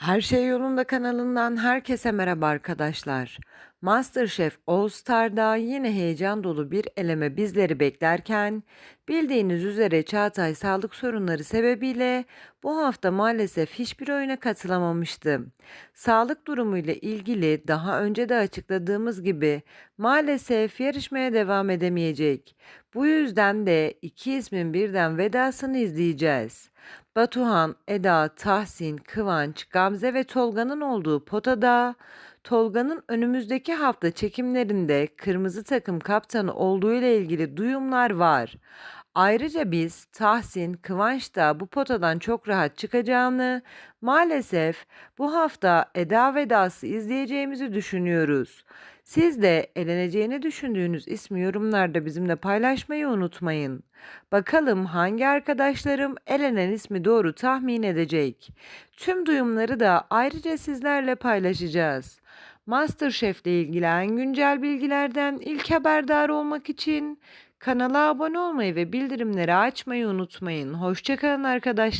Her Şey Yolunda kanalından herkese merhaba arkadaşlar. MasterChef All Star'da yine heyecan dolu bir eleme bizleri beklerken bildiğiniz üzere Çağatay sağlık sorunları sebebiyle bu hafta maalesef hiçbir oyuna katılamamıştı. Sağlık durumuyla ilgili daha önce de açıkladığımız gibi maalesef yarışmaya devam edemeyecek. Bu yüzden de iki ismin birden vedasını izleyeceğiz. Batuhan, Eda, Tahsin, Kıvanç, Gamze ve Tolga'nın olduğu potada Tolga'nın önümüzdeki hafta çekimlerinde kırmızı takım kaptanı olduğu ile ilgili duyumlar var. Ayrıca biz Tahsin, Kıvanç da bu potadan çok rahat çıkacağını, maalesef bu hafta Eda vedası izleyeceğimizi düşünüyoruz. Siz de eleneceğini düşündüğünüz ismi yorumlarda bizimle paylaşmayı unutmayın. Bakalım hangi arkadaşlarım elenen ismi doğru tahmin edecek. Tüm duyumları da ayrıca sizlerle paylaşacağız. MasterChef ile ilgili en güncel bilgilerden ilk haberdar olmak için kanala abone olmayı ve bildirimleri açmayı unutmayın. Hoşçakalın arkadaşlar.